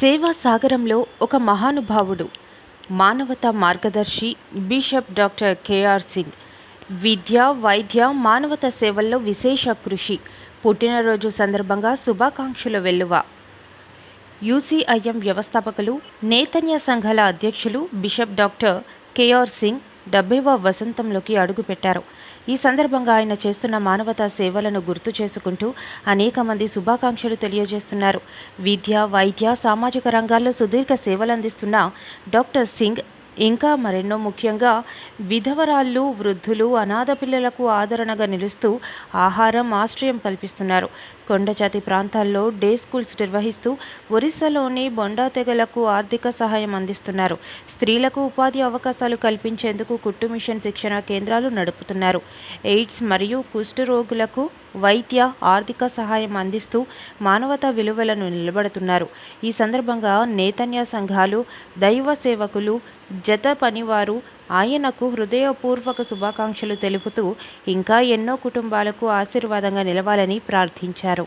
సేవా సాగరంలో ఒక మహానుభావుడు మానవతా మార్గదర్శి బిషప్ డాక్టర్ కేఆర్ సింగ్. విద్య వైద్య మానవత సేవల్లో విశేష కృషి. పుట్టినరోజు సందర్భంగా శుభాకాంక్షలు వెల్లువ. యూసీఐఎం వ్యవస్థాపకులు నేతన్య సంఘాల అధ్యక్షులు bishop doctor K R Singh డెబ్బైవ వసంతంలోకి అడుగుపెట్టారు. ఈ సందర్భంగా ఆయన చేస్తున్న మానవతా సేవలను గుర్తు చేసుకుంటూ అనేక మంది శుభాకాంక్షలు తెలియజేస్తున్నారు. విద్య వైద్య సామాజిక రంగాల్లో సుదీర్ఘ సేవలందిస్తున్న డాక్టర్ సింగ్ ఇంకా మరెన్నో ముఖ్యంగా విధవరాళ్ళు వృద్ధులు అనాథ పిల్లలకు ఆదరణగా నిలుస్తూ ఆహారం ఆశ్రయం కల్పిస్తున్నారు. కొండజాతి ప్రాంతాల్లో డే స్కూల్స్ నిర్వహిస్తూ ఒరిస్సాలోని బొండా తెగలకు ఆర్థిక సహాయం అందిస్తున్నారు. స్త్రీలకు ఉపాధి అవకాశాలు కల్పించేందుకు కుట్టు మిషన్ శిక్షణ కేంద్రాలు నడుపుతున్నారు. ఎయిడ్స్ మరియు కుష్టు రోగులకు వైద్య ఆర్థిక సహాయం అందిస్తూ మానవతా విలువలను నిలబడుతున్నారు. ఈ సందర్భంగా నేతన్య సంఘాలు దైవ సేవకులు జత పనివారు ఆయనకు హృదయపూర్వక శుభాకాంక్షలు తెలుపుతూ ఇంకా ఎన్నో కుటుంబాలకు ఆశీర్వాదంగా నిలవాలని ప్రార్థించారు.